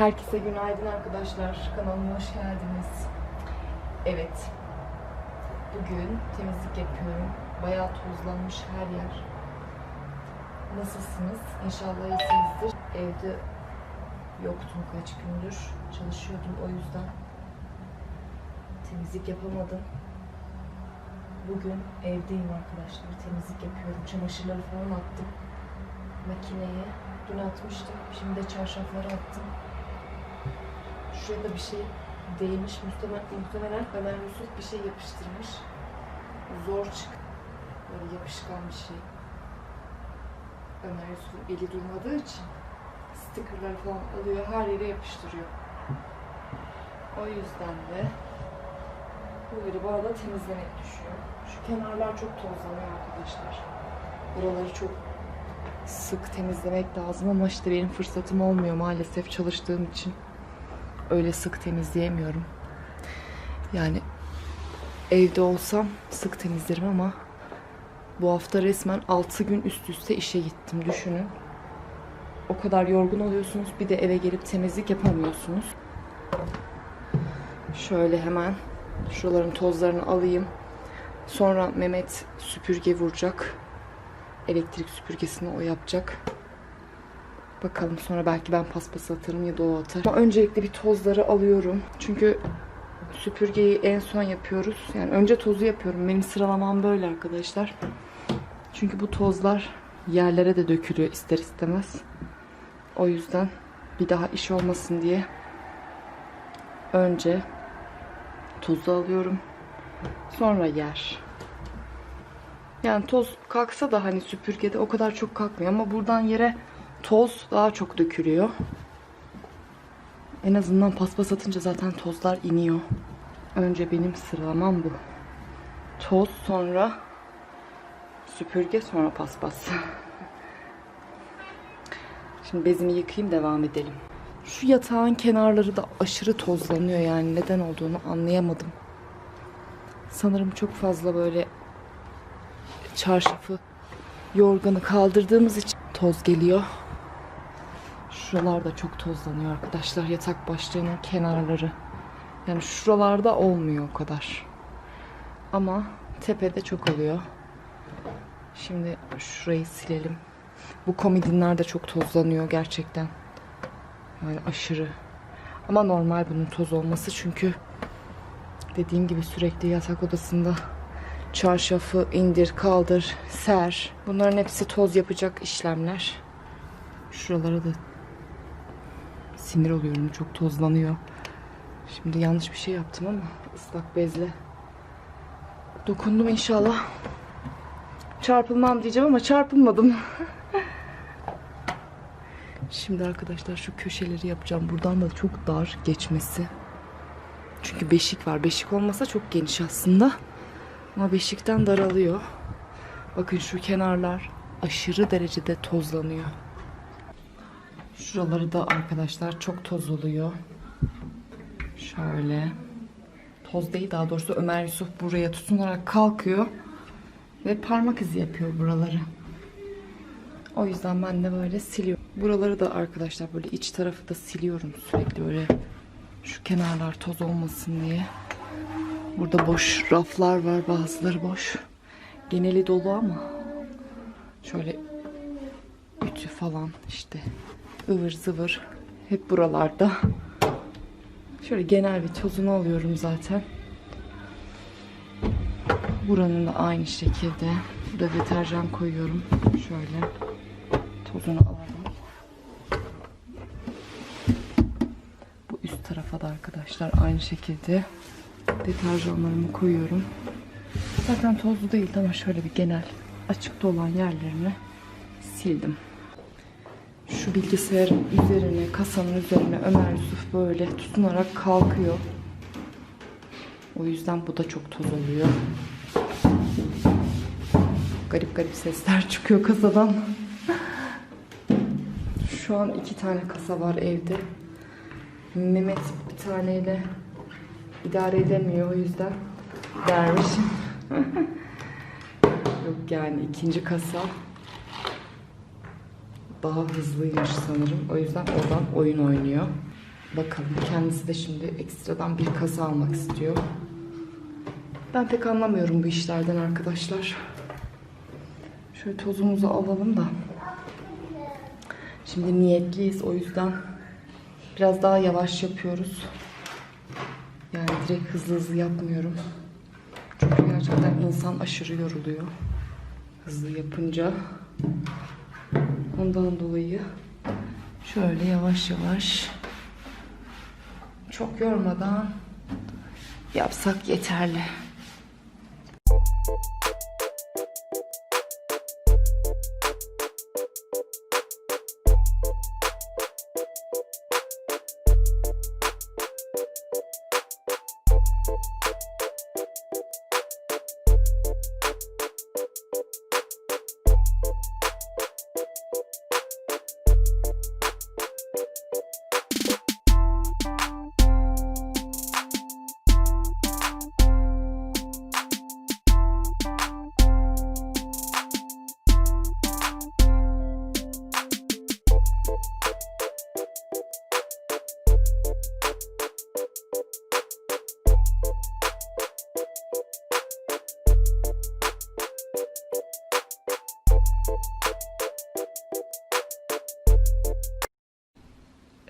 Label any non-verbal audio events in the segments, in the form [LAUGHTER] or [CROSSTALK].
Herkese günaydın arkadaşlar. Kanalıma hoş geldiniz. Evet. Bugün temizlik yapıyorum. Bayağı tozlanmış her yer. Nasılsınız? İnşallah iyisinizdir. Evde yoktum kaç gündür. Çalışıyordum o yüzden. Temizlik yapamadım. Bugün evdeyim arkadaşlar. Temizlik yapıyorum. Çamaşırları falan attım. Makineye. Dün atmıştım. Şimdi de çarşafları attım. Şurada bir şey değmiş. Muhtemelen, muhtemelen Ömer Yusuf bir şey yapıştırmış. Zor çık. Böyle yapışkan bir şey. Ömer Yusuf'un eli durmadığı için stickerlar falan alıyor. Her yere yapıştırıyor. O yüzden de böyle bana da temizlemek düşüyor. Şu kenarlar çok tozlanıyor arkadaşlar. Buraları çok sık temizlemek lazım ama işte benim fırsatım olmuyor maalesef çalıştığım için öyle sık temizleyemiyorum. Yani evde olsam sık temizlerim ama bu hafta resmen 6 gün üst üste işe gittim düşünün. O kadar yorgun oluyorsunuz bir de eve gelip temizlik yapamıyorsunuz. Şöyle hemen şuraların tozlarını alayım. Sonra Mehmet süpürge vuracak. Elektrik süpürgesini o yapacak. Bakalım sonra belki ben paspas atarım ya da o atar. Ama öncelikle bir tozları alıyorum. Çünkü süpürgeyi en son yapıyoruz. Yani önce tozu yapıyorum. Benim sıralamam böyle arkadaşlar. Çünkü bu tozlar yerlere de dökülüyor ister istemez. O yüzden bir daha iş olmasın diye önce tozu alıyorum. Sonra yer. Yani toz kalksa da hani süpürgede o kadar çok kalkmıyor ama buradan yere toz daha çok dökülüyor. En azından paspas atınca zaten tozlar iniyor. Önce benim sıralamam bu. Toz sonra süpürge sonra paspas. [LAUGHS] Şimdi bezimi yıkayayım devam edelim. Şu yatağın kenarları da aşırı tozlanıyor yani neden olduğunu anlayamadım. Sanırım çok fazla böyle çarşafı yorganı kaldırdığımız için toz geliyor. Şuralar da çok tozlanıyor arkadaşlar. Yatak başlığının kenarları. Yani şuralarda olmuyor o kadar. Ama tepede çok oluyor. Şimdi şurayı silelim. Bu komodinler de çok tozlanıyor gerçekten. Yani aşırı. Ama normal bunun toz olması çünkü dediğim gibi sürekli yatak odasında çarşafı indir, kaldır, ser. Bunların hepsi toz yapacak işlemler. Şuralara da sinir oluyorum. Çok tozlanıyor. Şimdi yanlış bir şey yaptım ama ıslak bezle dokundum inşallah. Çarpılmam diyeceğim ama çarpılmadım. [LAUGHS] Şimdi arkadaşlar şu köşeleri yapacağım. Buradan da çok dar geçmesi. Çünkü beşik var. Beşik olmasa çok geniş aslında. Ama beşikten daralıyor. Bakın şu kenarlar aşırı derecede tozlanıyor. Şuraları da arkadaşlar çok toz oluyor. Şöyle. Toz değil daha doğrusu Ömer Yusuf buraya tutunarak kalkıyor. Ve parmak izi yapıyor buraları. O yüzden ben de böyle siliyorum. Buraları da arkadaşlar böyle iç tarafı da siliyorum sürekli böyle. Şu kenarlar toz olmasın diye. Burada boş raflar var. Bazıları boş. Geneli dolu ama şöyle ütü falan işte ıvır zıvır hep buralarda. Şöyle genel bir tozunu alıyorum zaten. Buranın da aynı şekilde. Burada deterjan koyuyorum. Şöyle tozunu alalım. Bu üst tarafa da arkadaşlar aynı şekilde deterjanlarımı koyuyorum. Zaten tozlu değil ama şöyle bir genel açıkta olan yerlerini sildim. Şu bilgisayarın üzerine, kasanın üzerine Ömer Yusuf böyle tutunarak kalkıyor. O yüzden bu da çok toz oluyor. Garip garip sesler çıkıyor kasadan. Şu an iki tane kasa var evde. Mehmet bir taneyle idare edemiyor o yüzden vermiş. [LAUGHS] Yok yani ikinci kasa daha hızlıymış sanırım. O yüzden oradan oyun oynuyor. Bakalım kendisi de şimdi ekstradan bir kasa almak istiyor. Ben pek anlamıyorum bu işlerden arkadaşlar. Şöyle tozumuzu alalım da. Şimdi niyetliyiz o yüzden biraz daha yavaş yapıyoruz. Yani direkt hızlı hızlı yapmıyorum. Çünkü gerçekten insan aşırı yoruluyor. Hızlı yapınca. Ondan dolayı şöyle yavaş yavaş çok yormadan yapsak yeterli.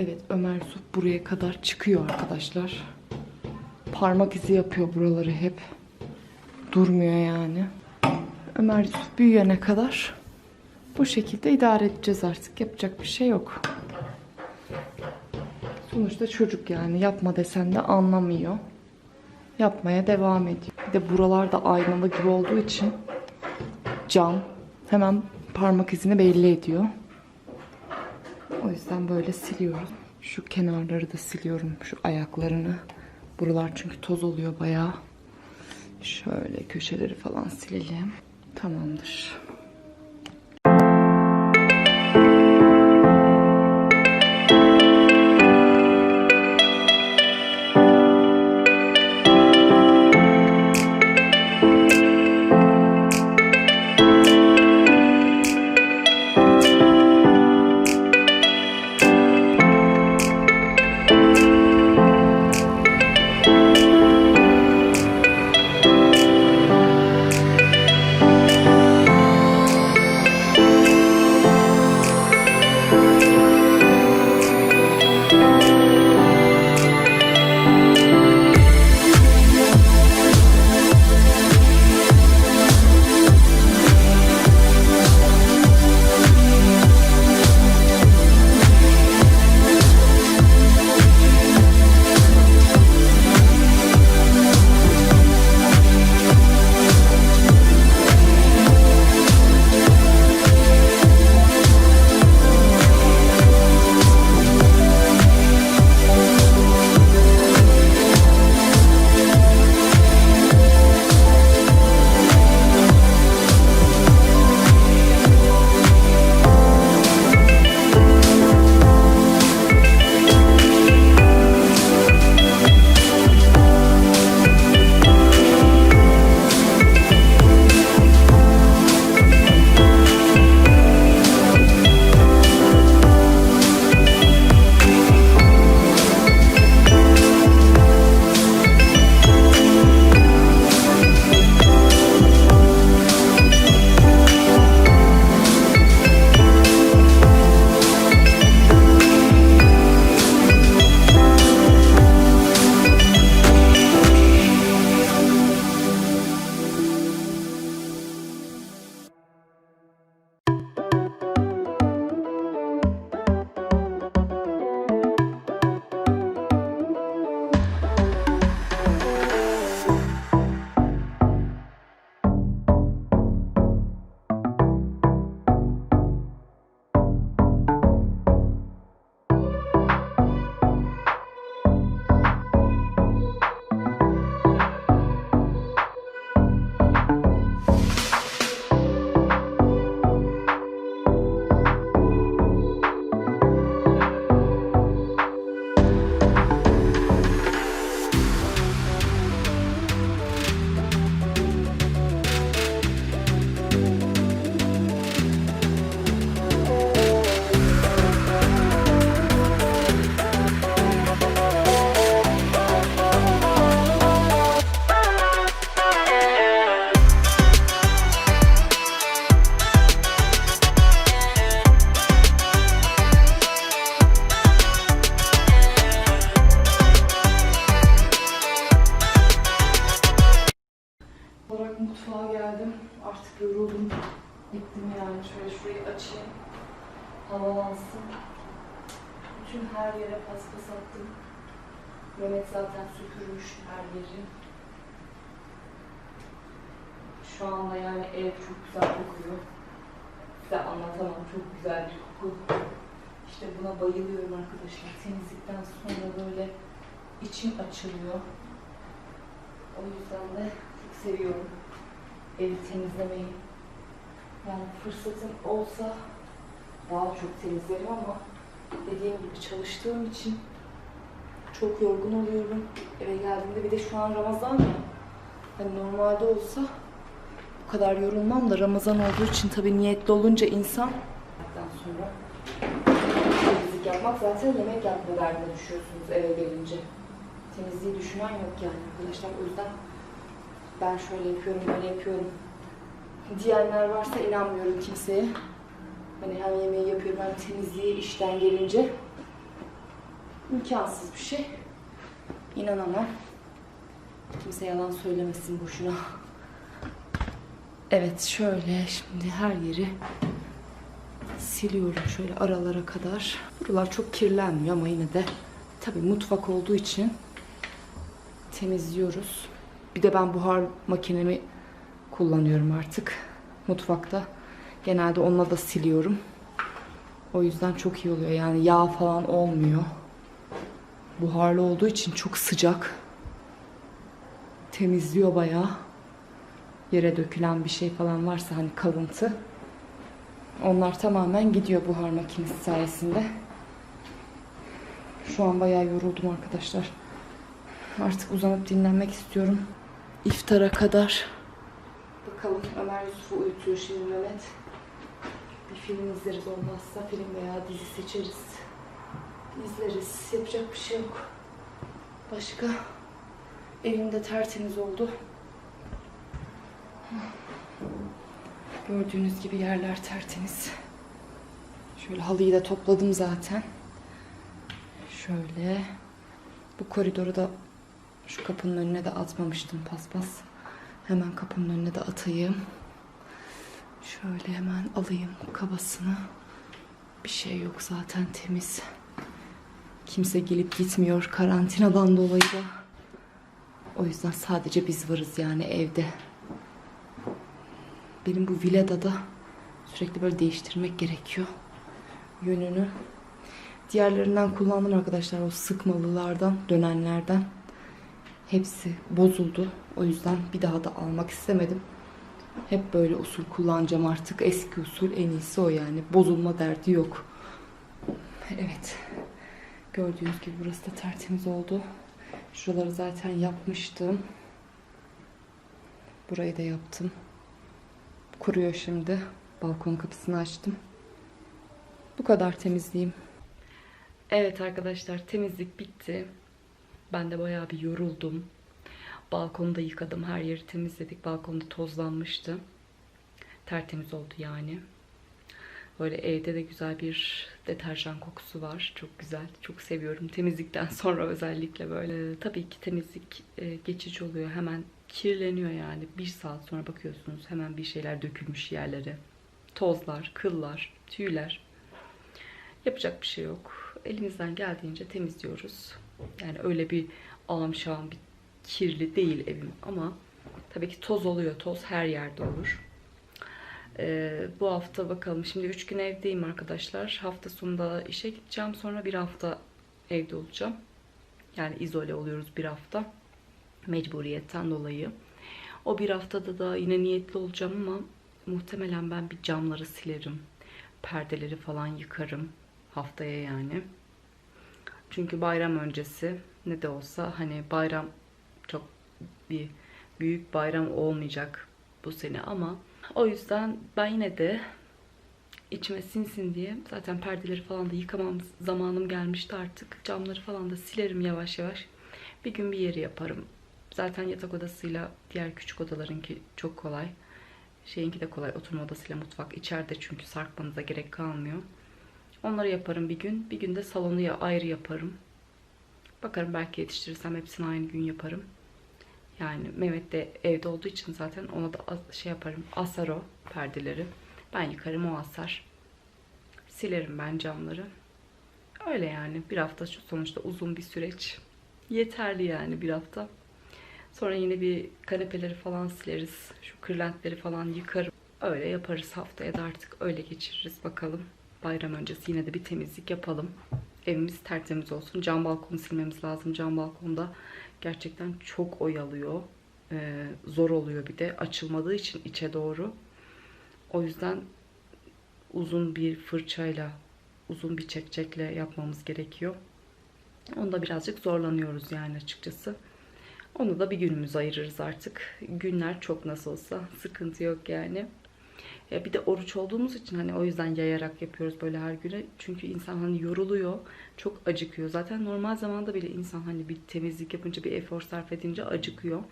Evet Ömer Yusuf buraya kadar çıkıyor arkadaşlar. Parmak izi yapıyor buraları hep. Durmuyor yani. Ömer Yusuf büyüyene kadar bu şekilde idare edeceğiz artık. Yapacak bir şey yok. Sonuçta çocuk yani yapma desen de anlamıyor. Yapmaya devam ediyor. Bir de buralarda aynalı gibi olduğu için cam hemen parmak izini belli ediyor. O yüzden böyle siliyorum. Şu kenarları da siliyorum. Şu ayaklarını. Buralar çünkü toz oluyor bayağı. Şöyle köşeleri falan silelim. Tamamdır. Hava alsın. Bütün her yere paspas attım. Mehmet zaten süpürmüş her yeri. Şu anda yani ev çok güzel kokuyor. Size anlatamam. Çok güzel bir koku. İşte buna bayılıyorum arkadaşlar. Temizlikten sonra böyle içim açılıyor. O yüzden de çok seviyorum evi temizlemeyi. Yani fırsatım olsa daha çok temizlerim ama dediğim gibi çalıştığım için çok yorgun oluyorum. Eve geldiğimde bir de şu an Ramazan ya. Hani normalde olsa bu kadar yorulmam da Ramazan olduğu için tabii niyetli olunca insan sonra temizlik yapmak zaten yemek yapma derdine düşüyorsunuz eve gelince. Temizliği düşünen yok yani arkadaşlar. O yüzden ben şöyle yapıyorum, böyle yapıyorum. Diyenler varsa inanmıyorum kimseye. Hani hem yemeği yapıyorum hem temizliği işten gelince imkansız bir şey. İnanamam. Kimse yalan söylemesin boşuna. Evet şöyle şimdi her yeri siliyorum şöyle aralara kadar. Buralar çok kirlenmiyor ama yine de tabii mutfak olduğu için temizliyoruz. Bir de ben buhar makinemi kullanıyorum artık mutfakta. Genelde onunla da siliyorum. O yüzden çok iyi oluyor. Yani yağ falan olmuyor. Buharlı olduğu için çok sıcak. Temizliyor bayağı. Yere dökülen bir şey falan varsa hani kalıntı. Onlar tamamen gidiyor buhar makinesi sayesinde. Şu an bayağı yoruldum arkadaşlar. Artık uzanıp dinlenmek istiyorum. İftara kadar. Bakalım Ömer Yusuf'u uyutuyor şimdi Mehmet. Bir film izleriz olmazsa film veya dizi seçeriz. İzleriz. Yapacak bir şey yok. Başka? Evim de tertemiz oldu. Gördüğünüz gibi yerler tertemiz. Şöyle halıyı da topladım zaten. Şöyle. Bu koridoru da şu kapının önüne de atmamıştım paspas. Hemen kapının önüne de atayım. Şöyle hemen alayım kabasını. Bir şey yok zaten temiz. Kimse gelip gitmiyor karantinadan dolayı da. O yüzden sadece biz varız yani evde. Benim bu villada da sürekli böyle değiştirmek gerekiyor yönünü. Diğerlerinden kullandım arkadaşlar o sıkmalılardan, dönenlerden. Hepsi bozuldu. O yüzden bir daha da almak istemedim. Hep böyle usul kullanacağım artık. Eski usul en iyisi o yani. Bozulma derdi yok. Evet. Gördüğünüz gibi burası da tertemiz oldu. Şuraları zaten yapmıştım. Burayı da yaptım. Kuruyor şimdi. Balkon kapısını açtım. Bu kadar temizliğim. Evet arkadaşlar temizlik bitti. Ben de bayağı bir yoruldum. Balkonu da yıkadım. Her yeri temizledik. Balkonda tozlanmıştı. Tertemiz oldu yani. Böyle evde de güzel bir deterjan kokusu var. Çok güzel. Çok seviyorum. Temizlikten [LAUGHS] sonra özellikle böyle. Tabii ki temizlik e, geçici oluyor. Hemen kirleniyor yani. Bir saat sonra bakıyorsunuz hemen bir şeyler dökülmüş yerlere. Tozlar, kıllar, tüyler. Yapacak bir şey yok. Elimizden geldiğince temizliyoruz. Yani öyle bir ağam bir kirli değil evim ama tabii ki toz oluyor. Toz her yerde olur. Ee, bu hafta bakalım. Şimdi 3 gün evdeyim arkadaşlar. Hafta sonunda işe gideceğim. Sonra bir hafta evde olacağım. Yani izole oluyoruz bir hafta. Mecburiyetten dolayı. O bir haftada da yine niyetli olacağım ama muhtemelen ben bir camları silerim. Perdeleri falan yıkarım. Haftaya yani. Çünkü bayram öncesi ne de olsa hani bayram bir büyük bayram olmayacak bu sene ama o yüzden ben yine de içime sinsin diye zaten perdeleri falan da yıkamam zamanım gelmişti artık. Camları falan da silerim yavaş yavaş. Bir gün bir yeri yaparım. Zaten yatak odasıyla diğer küçük odalarınki çok kolay. Şeyinki de kolay. Oturma odasıyla mutfak içeride çünkü sarkmanıza gerek kalmıyor. Onları yaparım bir gün. Bir gün de salonu ayrı yaparım. Bakarım belki yetiştirirsem hepsini aynı gün yaparım. Yani Mehmet de evde olduğu için zaten ona da şey yaparım. Asar o perdeleri. Ben yıkarım o asar. Silerim ben camları. Öyle yani bir hafta şu sonuçta uzun bir süreç. Yeterli yani bir hafta. Sonra yine bir kanepeleri falan sileriz. Şu kırlentleri falan yıkarım. Öyle yaparız haftaya da artık öyle geçiririz bakalım. Bayram öncesi yine de bir temizlik yapalım. Evimiz tertemiz olsun. Cam balkonu silmemiz lazım. Cam balkonda gerçekten çok oyalıyor. Ee, zor oluyor bir de açılmadığı için içe doğru. O yüzden uzun bir fırçayla, uzun bir çekçekle yapmamız gerekiyor. Onda birazcık zorlanıyoruz yani açıkçası. Onu da bir günümüz ayırırız artık. Günler çok nasıl olsa sıkıntı yok yani. Ya bir de oruç olduğumuz için hani o yüzden yayarak yapıyoruz böyle her güne. Çünkü insan hani yoruluyor, çok acıkıyor. Zaten normal zamanda bile insan hani bir temizlik yapınca, bir efor sarf edince acıkıyor.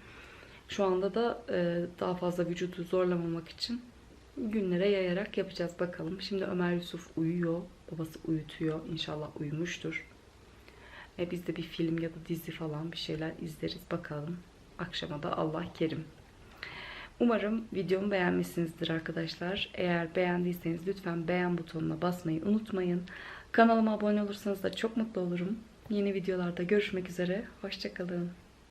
Şu anda da e, daha fazla vücudu zorlamamak için günlere yayarak yapacağız bakalım. Şimdi Ömer Yusuf uyuyor. Babası uyutuyor. İnşallah uyumuştur. E biz de bir film ya da dizi falan bir şeyler izleriz bakalım. Akşama da Allah kerim. Umarım videomu beğenmişsinizdir arkadaşlar. Eğer beğendiyseniz lütfen beğen butonuna basmayı unutmayın. Kanalıma abone olursanız da çok mutlu olurum. Yeni videolarda görüşmek üzere. Hoşçakalın.